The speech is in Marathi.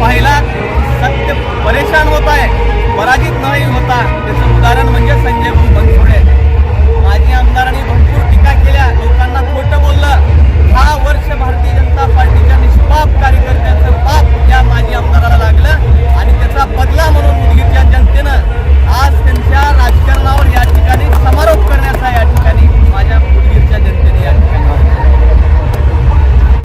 पाहिला. सत्य परेशान होत आहे. पराजित